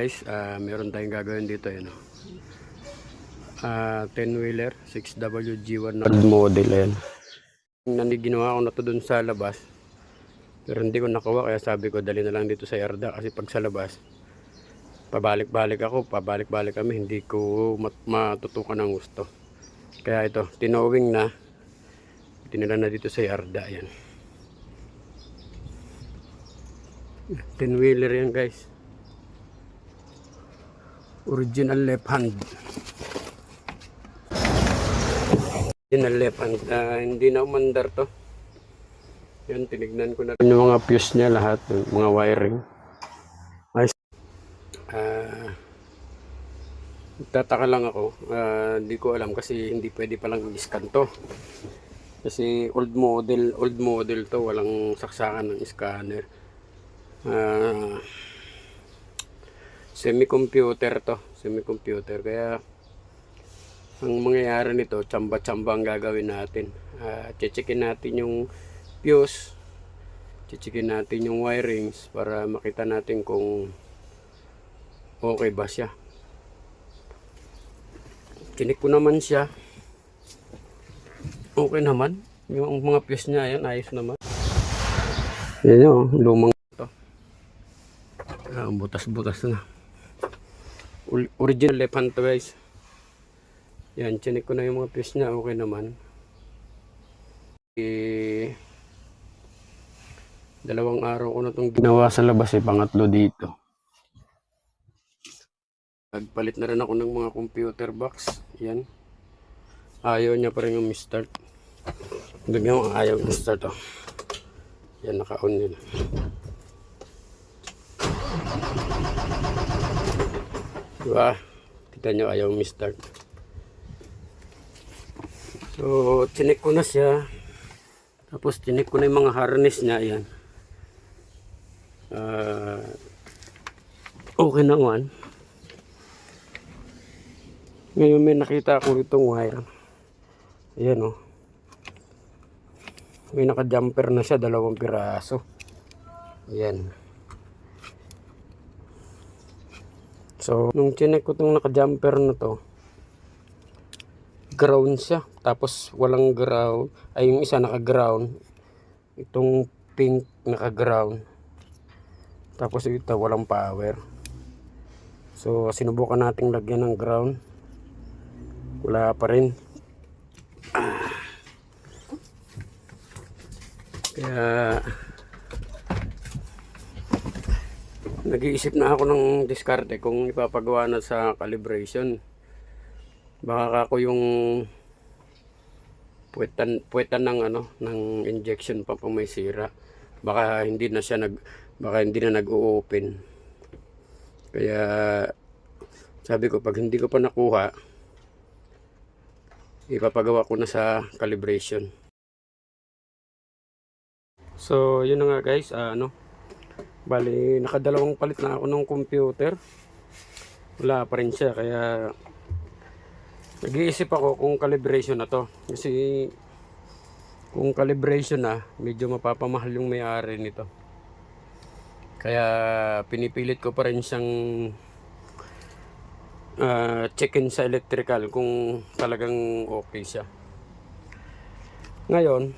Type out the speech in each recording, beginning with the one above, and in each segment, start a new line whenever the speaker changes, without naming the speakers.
guys, ah, meron tayong gagawin dito yun. Ah, 10 wheeler 6WG1 na model ayan. Nani ginawa ko na to dun sa labas. Pero hindi ko nakuha kaya sabi ko dali na lang dito sa yarda kasi pag sa labas pabalik-balik ako, pabalik-balik kami, hindi ko mat- matutukan ng gusto. Kaya ito, tinowing na, tinila na dito sa yarda, yan. 10 wheeler yan guys. Original left hand. Original left hand. Ah, hindi na umandar to. Yan, tinignan ko na rin yung mga fuse niya lahat, mga wiring. Ayos. Ah, tataka lang ako. Ah, hindi ko alam kasi hindi pwede palang i-scan to. Kasi old model, old model to, walang saksakan ng scanner. Ah, semi-computer to, semi-computer. Kaya ang mangyayari nito, tsamba-tsamba ang gagawin natin. Ah, checkin natin yung fuse, checkin natin yung wirings para makita natin kung okay ba siya. Chinik ko naman siya. Okay naman. Yung mga fuse niya, yan, ayos naman. Yan yun, lumang to. Ah, butas-butas na. Original left hand to guys. Yan, chinik ko na yung mga fuse niya, okay naman. Eh, dalawang araw ko na itong ginawa sa labas eh, pangatlo dito. Nagpalit na rin ako ng mga computer box. Yan. Ayaw niya pa rin yung start. Bigyan mo ayaw yung start oh. Yan, naka-on yun. Diba? Kita nyo ayaw yung start. So, chinik ko na siya. Tapos chinik ko na yung mga harness niya. Yan. Ah, okay naman. Ngayon may nakita ako itong wire. Ayan o. Oh. May naka-jumper na siya, dalawang piraso. Ayan. So, nung chinek ko itong naka-jumper na to, ground siya. Tapos walang ground. Ay, yung isa naka-ground. Itong pink naka-ground. Tapos ito walang power. So, sinubukan nating lagyan ng ground. Wala pa rin. Kaya nag-iisip na ako ng diskarte kung ipapagawa na sa calibration. Baka ako yung puwetan, puwetan ng ano ng injection pa pang may sira. Baka hindi na siya nag baka hindi na nag-o-open. Kaya sabi ko pag hindi ko pa nakuha ipapagawa ko na sa calibration. So, yun na nga guys, ah, ano, bali, nakadalawang palit na ako ng computer. Wala pa rin siya, kaya nag-iisip ako kung calibration na to. Kasi kung calibration na, medyo mapapamahal yung may-ari nito. Kaya pinipilit ko pa rin siyang uh, check-in sa electrical kung talagang okay siya. Ngayon,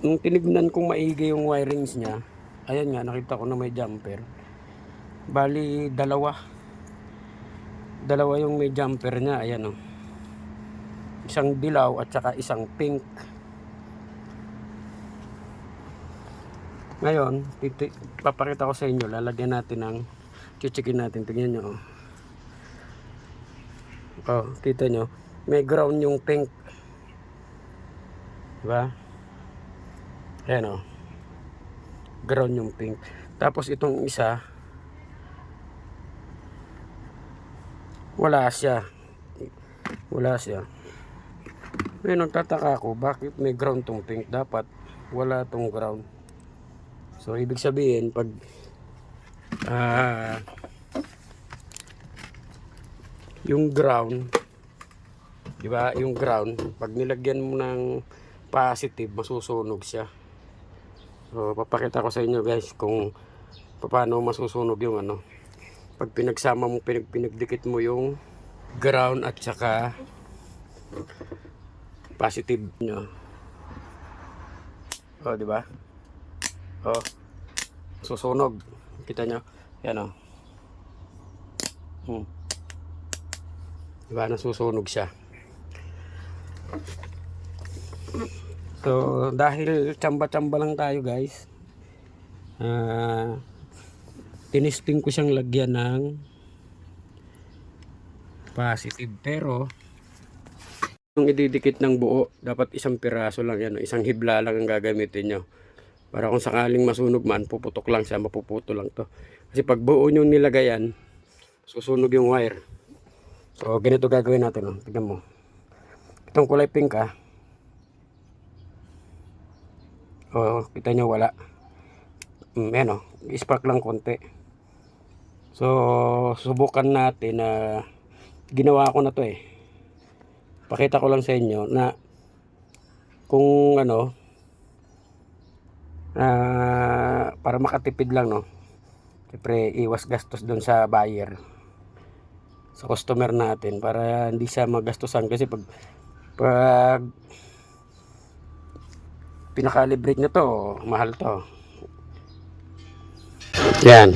nung tinignan kong maigi yung wirings niya, ayan nga, nakita ko na may jumper. Bali, dalawa. Dalawa yung may jumper niya, ayan o. Isang dilaw at saka isang pink. Ngayon, papakita ko sa inyo, lalagyan natin ng Chichikin natin. Tingnan nyo. Oh. oh, kita nyo. May ground yung pink. Diba? Ayan oh. Ground yung pink. Tapos itong isa, wala siya. Wala siya. Ngayon, nagtataka ako, bakit may ground tong pink? Dapat wala tong ground. So, ibig sabihin, pag ah yung ground di ba yung ground pag nilagyan mo ng positive masusunog siya so papakita ko sa inyo guys kung paano masusunog yung ano. Pag pinagsama mo, pinag pinagdikit mo yung ground at saka positive nyo. Oh, di ba? Oh. Susunog. Kita nyo? Yan oh. Hmm. Diba, nasusunog siya. So, dahil tsamba-tsamba lang tayo guys, ah, tinisting ko siyang lagyan ng positive. Pero, yung ididikit ng buo, dapat isang piraso lang yan, isang hibla lang ang gagamitin nyo. Para kung sakaling masunog man, puputok lang siya, mapuputo lang to. Kasi pag buo nyo nilagayan, susunog yung wire. So, ganito gagawin natin. Oh. Tignan mo. Itong kulay pink ah. Oh, kita nyo wala. Mm, yan oh. Spark lang konti. So, subukan natin na ginawa ko na to eh. Pakita ko lang sa inyo na kung ano ah, para makatipid lang no. Siyempre, iwas gastos doon sa buyer sa customer natin para hindi siya magastusan kasi pag pag pinakalibrate nyo to mahal to. Yan.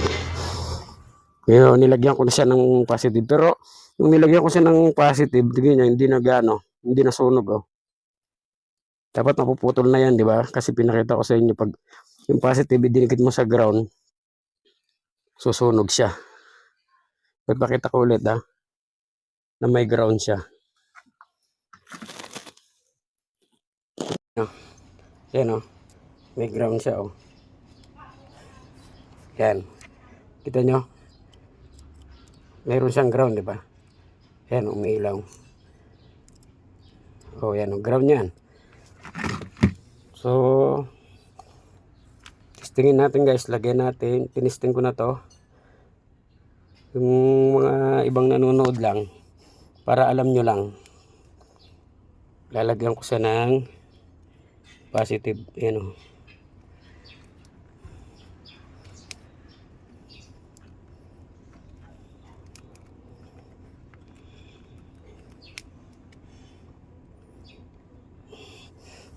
Ngayon, nilagyan ko na siya ng positive. Pero yung nilagyan ko siya ng positive tignan niya hindi na gano hindi nasunog oh. Dapat mapuputol na yan di ba? Kasi pinakita ko sa inyo pag yung positive dinikit mo sa ground susunog siya. Ipakita ko ulit ah na may ground siya. No. Yan oh. May ground siya oh. Yan. Kita nyo? Meron siyang ground, di ba? Yan, umiilaw. Oh, yan, oh, ground yan. So, testingin natin guys. Lagyan natin. Tinisting ko na to. Yung mga ibang nanonood lang para alam nyo lang lalagyan ko siya ng positive yan o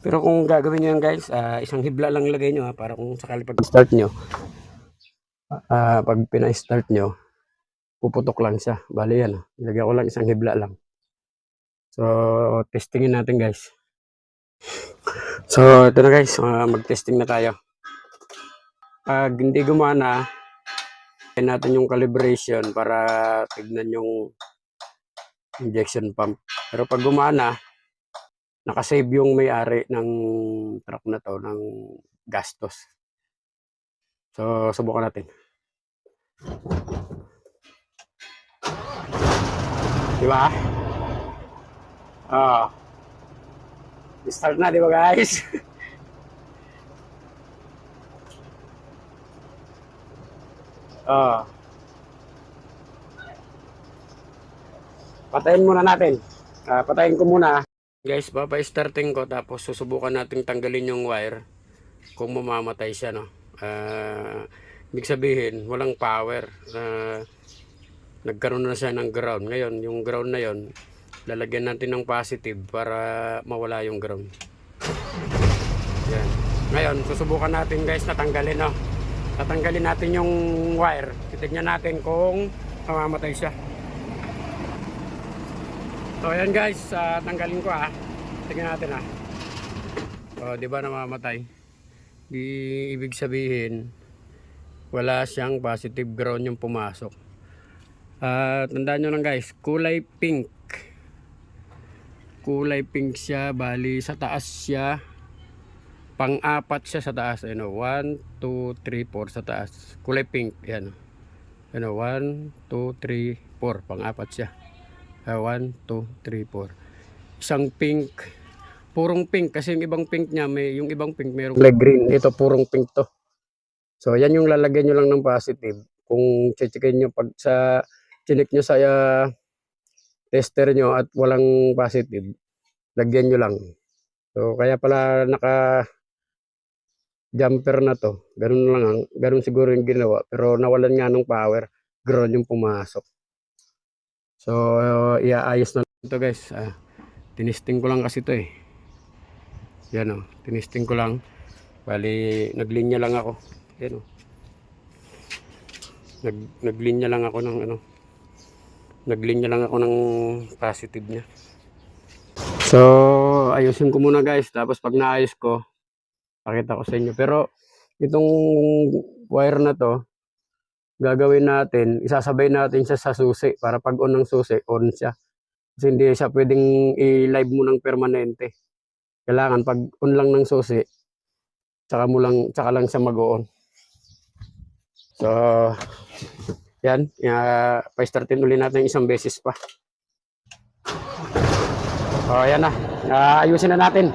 pero kung gagawin nyo yan guys ah, isang hibla lang lagay nyo ha, para kung sakali pag start nyo ah, pag pina-start nyo puputok lang siya. Bali yan. oh. Ilagay ko lang isang hibla lang. So, testingin natin guys. So, ito na guys. ah, mag-testing na tayo. Pag hindi gumana, tignan natin yung calibration para tignan yung injection pump. Pero pag gumana, nakasave yung may-ari ng truck na to ng gastos. So, subukan natin. Di ba? Ah. Start na, di ba guys? Ah. Patayin muna natin. Ah, patayin ko muna. Guys, papa-starting ko tapos susubukan nating tanggalin yung wire kung mamamatay siya, no? Ah, ibig sabihin, walang power. Ah, nagkaroon na siya ng ground. Ngayon, yung ground na yon lalagyan natin ng positive para mawala yung ground. Yan. Ngayon, susubukan natin guys na tanggalin, no? Tatanggalin natin yung wire. Titignan natin kung mamamatay siya. So, ayan guys, ah, tanggalin ko ah. Tingnan natin ah. O, di ba namamatay? Di ibig sabihin, wala siyang positive ground yung pumasok. Ah, tandaan nyo lang guys, kulay pink. Kulay pink siya, bali sa taas siya. Pang-apat siya sa taas. Ano, 1, 2, 3, 4 sa taas. Kulay pink, yan. Ano, 1, 2, 3, 4. Pang-apat siya. 1, 2, 3, 4. Isang pink. Purong pink kasi yung ibang pink niya, may yung ibang pink mayroong kulay green. Ito purong pink to. So, yan yung lalagyan nyo lang ng positive. Kung chichikin nyo pag sa chinik nyo sa ah, tester nyo at walang positive, lagyan nyo lang. So, kaya pala naka jumper na to. Ganun lang, ang- ganun siguro yung ginawa. Pero nawalan nga ng power. Ground yung pumasok. So, iaayos na ito guys. Ah, tinisting ko lang kasi ito eh. Yan o, tinisting ko lang. Bali, naglinya lang ako. Yan o. Nag, naglinya lang ako ng ano. Naglinya lang ako ng positive niya. So, ayusin ko muna guys. Tapos pag naayos ko, pakita ko sa inyo. Pero, itong wire na to, gagawin natin, isasabay natin siya sa susi para pag on ng susi, on siya. Kasi hindi siya pwedeng i-live mo ng permanente. Kailangan pag on lang ng susi, tsaka mo lang, tsaka lang siya mag-on. So, yan. Uh, pa-startin uli natin isang beses pa. O, yan na. Ah, ayusin na natin.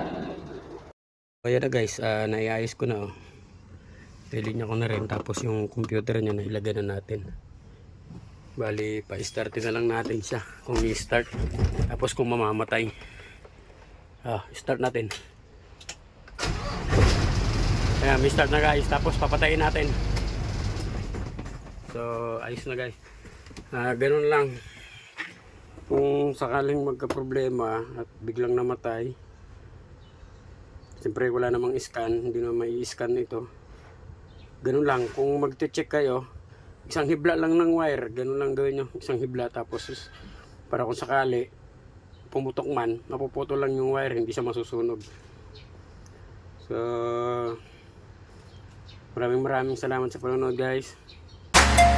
O, yan na guys. Ah, naiayos ko na. Oh. Tilinya ko na rin. Tapos yung computer niya nailagay na natin. Bali, pa-startin na lang natin siya. Kung i-start. Tapos kung mamamatay. Ah, start natin. Ayan, may start na guys. Tapos papatayin natin. So, ayos na guys. Ah, ganun lang. Kung sakaling magka-problema at biglang namatay, siyempre wala namang scan, hindi na may scan ito. Ganun lang, kung magte-check kayo, isang hibla lang ng wire, ganun lang gawin nyo, isang hibla tapos para kung sakali pumutok man, mapuputo lang yung wire, hindi siya masusunog. So, maraming maraming salamat sa panonood guys.